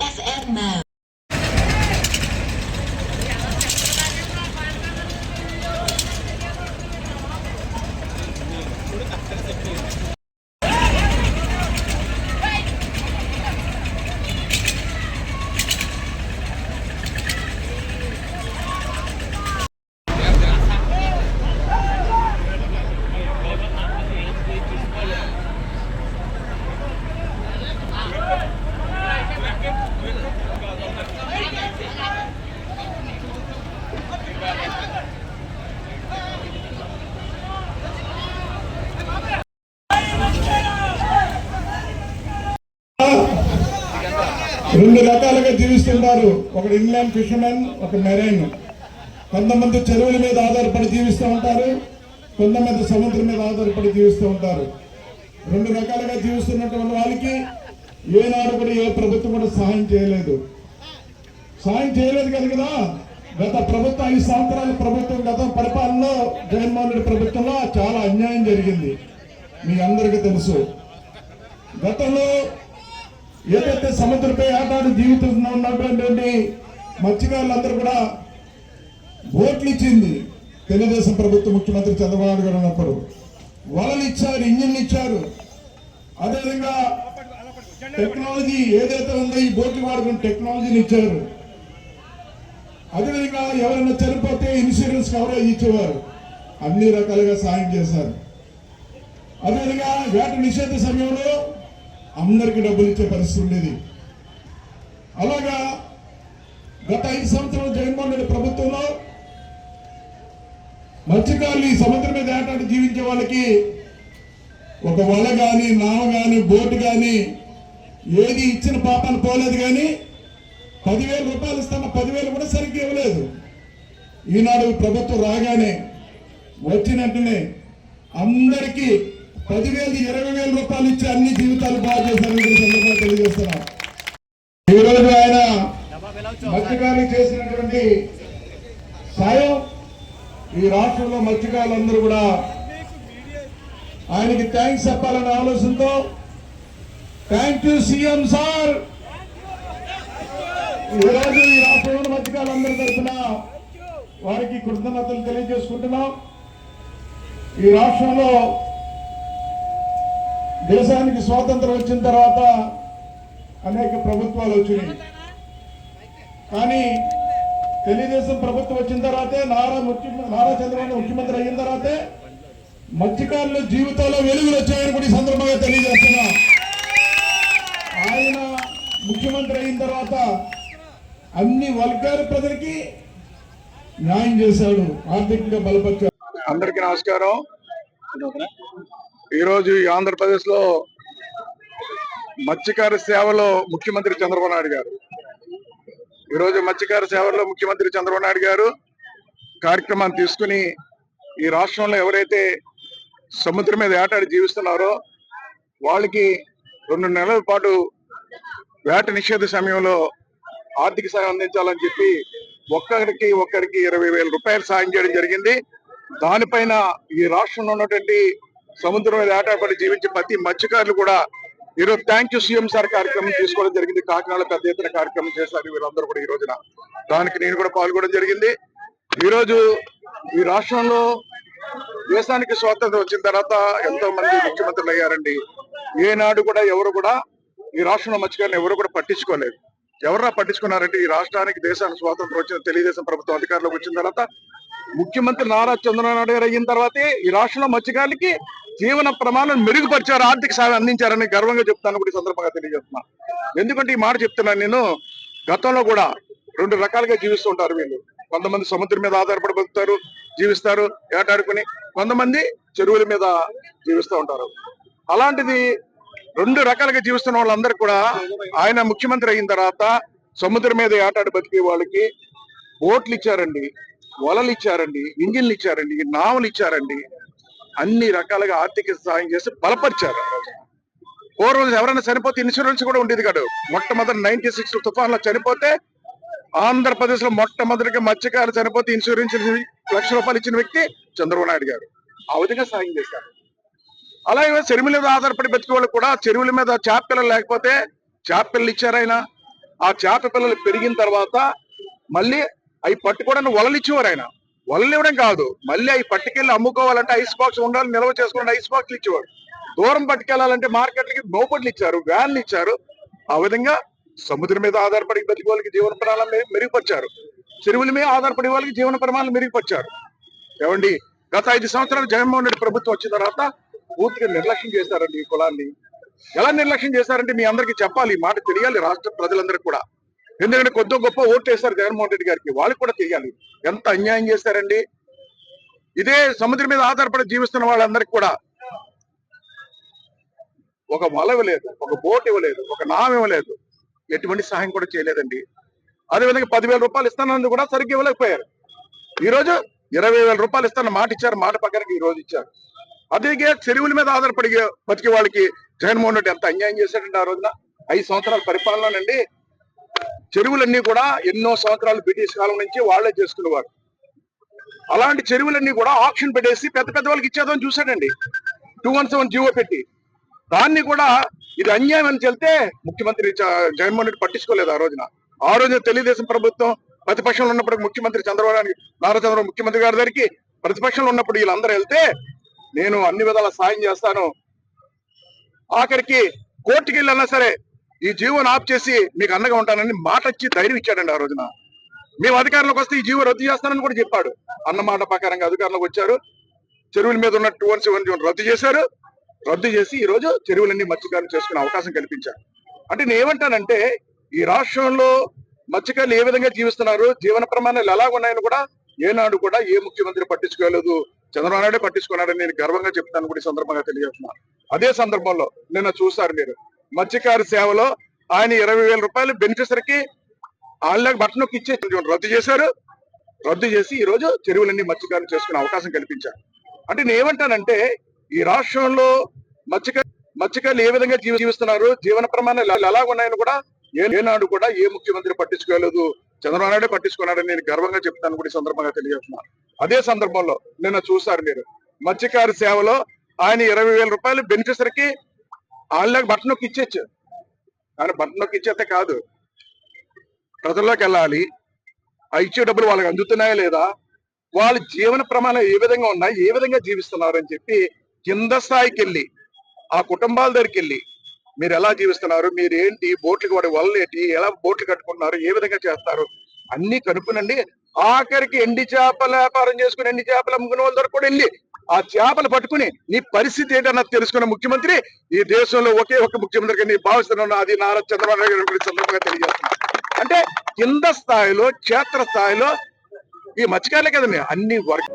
FM now. రెండు రకాలుగా జీవిస్తుంటారు. ఒకడు ఇన్లాండ్ ఫిషర్మెన్ ఒక మెరైన్. కొంతమంది చెరువుల మీద ఆధారపడి జీవిస్తూ ఉంటారు. కొంతమంది సముద్రం మీద ఆధారపడి జీవిస్తూ ఉంటారు. రెండు రకాలుగా జీవిస్తున్నటువంటి వాళ్ళకి ఏనాడు కూడా ఏ ప్రభుత్వం కూడా సహాయం చేయలేదు. సహాయం చేయలేదు కదా కదా? గత ప్రభుత్వం ఐదు సంవత్సరాల ప్రభుత్వం గత పరిపాలనలో జగన్మోహన్ రెడ్డి ప్రభుత్వంలో చాలా అన్యాయం జరిగింది. మీ అందరికీ తెలుసు. గతంలో ఏదైతే సముద్రపై ఆటాడు జీవితంలో ఉన్నటువంటి మత్స్యకారులందరూ కూడా ఓట్లు ఇచ్చింది తెలుగుదేశం ప్రభుత్వం ముఖ్యమంత్రి చంద్రబాబు గారు ఉన్నప్పుడు వలలు ఇచ్చారు ఇంజిన్లు ఇచ్చారు. అదేవిధంగా టెక్నాలజీ ఏదైతే ఉందో ఈ బోట్లు వాడుకున్న టెక్నాలజీని ఇచ్చారు. అదేవిధంగా ఎవరైనా చనిపోతే ఇన్సూరెన్స్ కవరేజ్ ఇచ్చేవారు. అన్ని రకాలుగా సాయం చేశారు. అదేవిధంగా వేట నిషేధ సమయంలో అందరికి డబ్బులు ఇచ్చే పరిస్థితి ఉండేది. అలాగా గత ఐదు సంవత్సరాలు జగన్మోహన్ రెడ్డి ప్రభుత్వంలో మత్స్యకారులు ఈ సముద్రం మీద ఏటాటి జీవించే వాళ్ళకి ఒక వల కానీ నావ కానీ బోటు కానీ ఏది ఇచ్చిన పాపాలు పోలేదు కానీ పదివేల రూపాయలు ఇస్తాన పదివేలు కూడా సరిగ్గా ఇవ్వలేదు. ఈనాడు ప్రభుత్వం రాగానే వచ్చిన వెంటనే అందరికీ పదివేలు ఇరవై వేల రూపాయలు ఇచ్చి అన్ని జీవితాలు బాగు చేశారని సందర్భంగా తెలియజేస్తున్నాం. ఈరోజు ఆయన మత్స్యకారులు చేసినటువంటి సాయం ఈ రాష్ట్రంలో మత్స్యకారులందరూ కూడా ఆయనకి థ్యాంక్స్ చెప్పాలనే ఆలోచనతో థ్యాంక్ యూ సీఎం సార్ ఈరోజు రోజు ఈ రాష్ట్రంలో మత్స్యకారులందరి తరఫున వారికి కృతజ్ఞతలు తెలియజేసుకుంటున్నాం. ఈ రాష్ట్రంలో దేశానికి స్వాతంత్రం వచ్చిన తర్వాత అనేక ప్రభుత్వాలు వచ్చినాయి. కానీ తెలుగుదేశం ప్రభుత్వం వచ్చిన తర్వాతే నారా ముఖ్య నారా చంద్రబాబు ముఖ్యమంత్రి అయిన తర్వాతే మత్స్యకారుల జీవితంలో వెలుగులు వచ్చాయని కూడా ఈ సందర్భంగా తెలియజేస్తున్నా. ఆయన ముఖ్యమంత్రి అయిన తర్వాత అన్ని వర్గాల ప్రజలకి న్యాయం చేశాడు ఆర్థికంగా బలపరిచాడు. అందరికీ నమస్కారం. ఈరోజు ఈ ఆంధ్రప్రదేశ్లో మత్స్యకార సేవలో ముఖ్యమంత్రి చంద్రబాబు నాయుడు గారు. ఈరోజు మత్స్యకార సేవలో ముఖ్యమంత్రి చంద్రబాబు నాయుడు గారు కార్యక్రమాన్ని తీసుకుని ఈ రాష్ట్రంలో ఎవరైతే సముద్రం మీద వేటాడి జీవిస్తున్నారో వాళ్ళకి రెండు నెలల పాటు వేట నిషేధ సమయంలో ఆర్థిక సాయం అందించాలని చెప్పి ఒక్కరికి ఒక్కరికి ఇరవై వేల రూపాయలు సాయం చేయడం జరిగింది. దానిపైన ఈ రాష్ట్రంలో ఉన్నటువంటి సముద్రం మీద ఆటపడి జీవించే ప్రతి మత్స్యకారులు కూడా ఈరోజు థ్యాంక్ యూ సీఎం సార్ కార్యక్రమం తీసుకోవడం జరిగింది. కాకినాడ పెద్ద ఎత్తున కార్యక్రమం చేశారు వీరందరూ కూడా ఈ రోజున. దానికి నేను కూడా పాల్గొనడం జరిగింది. ఈ రోజు ఈ రాష్ట్రంలో దేశానికి స్వాతంత్రం వచ్చిన తర్వాత ఎంతో మంది ముఖ్యమంత్రులు అయ్యారండి. ఏనాడు కూడా ఎవరు కూడా ఈ రాష్ట్రంలో మత్స్యకారులను ఎవరు కూడా పట్టించుకోలేదు. ఎవరా పట్టించుకున్నారంటే ఈ రాష్ట్రానికి దేశానికి స్వాతంత్రం వచ్చిన తెలుగుదేశం ప్రభుత్వం అధికారంలోకి వచ్చిన తర్వాత ముఖ్యమంత్రి నారా చంద్రబాబు నాయుడు గారు అయిన తర్వాతే ఈ రాష్ట్రంలో మత్స్యకారులకి జీవన ప్రమాణం మెరుగుపరిచారు ఆర్థిక సాయం అందించారని గర్వంగా చెప్తాను కూడా ఈ సందర్భంగా తెలియజేస్తున్నా. ఎందుకంటే ఈ మాట చెప్తున్నాను నేను గతంలో కూడా రెండు రకాలుగా జీవిస్తుంటారు వీళ్ళు. కొంతమంది సముద్రం మీద ఆధారపడి బతుకుతారు జీవిస్తారు ఏటాడుకుని కొంతమంది చెరువుల మీద జీవిస్తూ ఉంటారు. అలాంటిది రెండు రకాలుగా జీవిస్తున్న వాళ్ళందరూ కూడా ఆయన ముఖ్యమంత్రి అయిన తర్వాత సముద్రం మీద ఏటాడు బతికే వాళ్ళకి బోట్లు ఇచ్చారండి వలలు ఇచ్చారండి ఇంజిన్లు ఇచ్చారండి నావలు ఇచ్చారండి. అన్ని రకాలుగా ఆర్థిక సహాయం చేసి బలపరిచారు. పూర్వం ఎవరైనా చనిపోతే ఇన్సూరెన్స్ కూడా ఉండేది కాదు. మొట్టమొదటి నైన్టీ సిక్స్ తుఫాన్లో చనిపోతే ఆంధ్రప్రదేశ్లో మొట్టమొదటిగా మత్స్యకారులు చనిపోతే ఇన్సూరెన్స్ లక్ష రూపాయలు ఇచ్చిన వ్యక్తి చంద్రబాబు నాయుడు గారు. ఆ విధంగా సాయం చేశారు. అలాగే చెరువుల మీద ఆధారపడి బతికే వాళ్ళు కూడా చెరువుల మీద చేప పిల్లలు లేకపోతే చేప పిల్లలు ఆ చేప పిల్లలు పెరిగిన తర్వాత మళ్ళీ అవి పట్టుకోవడానికి వలలు ఇచ్చేవారు ఆయన. వలలు ఇవ్వడం కాదు. మళ్ళీ అవి పట్టుకెళ్ళి అమ్ముకోవాలంటే ఐస్ బాక్స్ ఉండాలి నిల్వ చేసుకోవాలంటే ఐస్ బాక్స్లు ఇచ్చేవాడు దూరం పట్టుకెళ్ళాలంటే మార్కెట్లకి మోపడ్లు ఇచ్చారు వ్యాన్లు ఇచ్చారు. ఆ విధంగా సముద్రం మీద ఆధారపడి బతికే వాళ్ళకి జీవన ప్రమాణాలు మెరుగుపరిచారు. చెరువుల మీద ఆధారపడే వాళ్ళకి జీవన ప్రమాణాలు మెరుగుపరిచారు. ఏమండి? గత ఐదు సంవత్సరాలు జగన్మోహన్ రెడ్డి ప్రభుత్వం వచ్చిన తర్వాత పూర్తిగా నిర్లక్ష్యం చేశారండి ఈ కులాన్ని. ఎలా నిర్లక్ష్యం చేశారంటే మీ అందరికీ చెప్పాలి ఈ మాట తెలియాలి రాష్ట్ర ప్రజలందరికీ కూడా. ఎందుకంటే కొద్ది గొప్ప ఓటు వేశారు జగన్మోహన్ రెడ్డి గారికి. వాళ్ళకి కూడా తెలియాలి ఎంత అన్యాయం చేశారండి? ఇదే సముద్రం మీద ఆధారపడి జీవిస్తున్న వాళ్ళందరికీ కూడా ఒక వల ఇవ్వలేదు ఒక బోట్ ఇవ్వలేదు ఒక నామ ఇవ్వలేదు. ఎటువంటి సహాయం కూడా చేయలేదండి. అదేవిధంగా పదివేల రూపాయలు ఇస్తానన్నది కూడా సరిగ్గా ఇవ్వలేకపోయారు. ఈ రోజు ఇరవై వేల రూపాయలు ఇస్తాన మాట ఇచ్చారు మాట పక్కనకి ఈ రోజు ఇచ్చారు. అదే చెరువుల మీద ఆధారపడి బతికే వాళ్ళకి జగన్మోహన్ రెడ్డి ఎంత అన్యాయం చేశాడండి ఆ రోజున? ఐదు సంవత్సరాల పరిపాలననండి. చెరువులన్నీ కూడా ఎన్నో సంవత్సరాలు బ్రిటిష్ కాలం నుంచి వాళ్ళే చేసుకునేవారు. అలాంటి చెరువులన్నీ కూడా ఆప్షన్ పెట్టేసి పెద్ద పెద్ద వాళ్ళకి ఇచ్చేదని చూశాడండి. టూ వన్ సెవెన్ జీవో పెట్టి. దాన్ని కూడా ఇది అన్యాయం అని చెల్తే ముఖ్యమంత్రి జగన్మోహన్ రెడ్డి పట్టించుకోలేదు ఆ రోజున. ఆ రోజున తెలుగుదేశం ప్రభుత్వం ప్రతిపక్షంలో ఉన్నప్పుడు ముఖ్యమంత్రి చంద్రబాబు నారా చంద్రబాబు ముఖ్యమంత్రి గారి దగ్గరికి ప్రతిపక్షంలో ఉన్నప్పుడు వీళ్ళందరూ వెళ్తే నేను అన్ని విధాల సాయం చేస్తాను. ఆఖరికి కోర్టుకి వెళ్ళినా సరే ఈ జీవోను ఆఫ్ చేసి మీకు అండగా ఉంటానని మాట ఇచ్చి ధైర్యం ఇచ్చాడండి ఆ రోజున. మేము అధికారంలోకి వస్తే ఈ జీవో రద్దు చేస్తానని కూడా చెప్పాడు. అన్నమాట ప్రకారంగా అధికారంలోకి వచ్చారు. చెరువుల మీద ఉన్న టూ వన్ సెవెన్ రద్దు చేశారు. రద్దు చేసి ఈ రోజు చెరువులన్నీ మత్స్యకారులు చేసుకునే అవకాశం కల్పించారు. అంటే నేను ఏమంటానంటే ఈ రాష్ట్రంలో మత్స్యకారులు ఏ విధంగా జీవిస్తున్నారు జీవన ప్రమాణాలు ఎలా ఉన్నాయని కూడా ఏనాడు కూడా ఏ ముఖ్యమంత్రి పట్టించుకోలేదు చంద్రబాబు నాయుడే పట్టించుకున్నాడని నేను గర్వంగా చెప్తాను కూడా ఈ సందర్భంగా తెలియజేస్తున్నాను. అదే సందర్భంలో నిన్న చూసారు మీరు. మత్స్యకారు సేవలో ఆయన ఇరవై వేల రూపాయలు బెనిఫిషరీకి వాళ్ళకి బట్టనొక్కి ఇచ్చే రద్దు చేశారు. రద్దు చేసి ఈ రోజు చెరువులన్నీ మత్స్యకారులు చేసుకునే అవకాశం కల్పించారు. అంటే నేను ఏమంటానంటే ఈ రాష్ట్రంలో మత్స్యకారు మత్స్యకారులు ఏ విధంగా జీవిస్తున్నారు జీవన ప్రమాణాలు ఎలా ఉన్నాయని కూడా ఏ- ఏనాడు కూడా ఏ ముఖ్యమంత్రి పట్టించుకోలేదు చంద్రబాబు నాయుడే పట్టించుకున్నాడని నేను గర్వంగా చెప్తాను కూడా ఈ సందర్భంగా తెలియజేస్తున్నాను. అదే సందర్భంలో నిన్న చూసారు మీరు మత్స్యకారు సేవలో ఆయన ఇరవై వేల రూపాయలు బెనిఫిషరీకి వాళ్ళకి బట్ట నొక్కి ఇచ్చేచ్చు కానీ బట్టనొక్కి నొక్కి ఇచ్చేస్తే కాదు. ప్రజల్లోకి వెళ్ళాలి. ఆ ఇచ్చే డబ్బులు వాళ్ళకి అందుతున్నాయా లేదా? వాళ్ళ జీవన ప్రమాణం ఏ విధంగా ఉన్నాయి? ఏ విధంగా జీవిస్తున్నారు అని చెప్పి కింద స్థాయికి వెళ్ళి ఆ కుటుంబాల దగ్గరికి వెళ్ళి మీరు ఎలా జీవిస్తున్నారు? మీరు ఏంటి బోట్లకు వాడి వల్లేటి ఎలా బోట్లు కట్టుకుంటున్నారు? ఏ విధంగా చేస్తారు? అన్ని కనుక్కునండి. ఆఖరికి ఎండి చేపల వ్యాపారం చేసుకుని ఎండి చేపలు అమ్ముకునే వాళ్ళ దగ్గర కూడా వెళ్ళి ఆ చేపలు పట్టుకుని నీ పరిస్థితి ఏంటన్నది తెలుసుకున్న ముఖ్యమంత్రి ఈ దేశంలో ఒకే ఒక ముఖ్యమంత్రిగా నీ భావిస్తున్నాను. అది నారా చంద్రబాబు నాయుడు గారి సందర్భంగా తెలియజేస్తున్నాను అంటే కింద స్థాయిలో క్షేత్ర స్థాయిలో ఈ మత్స్యకారులే కదండి అన్ని వర్గ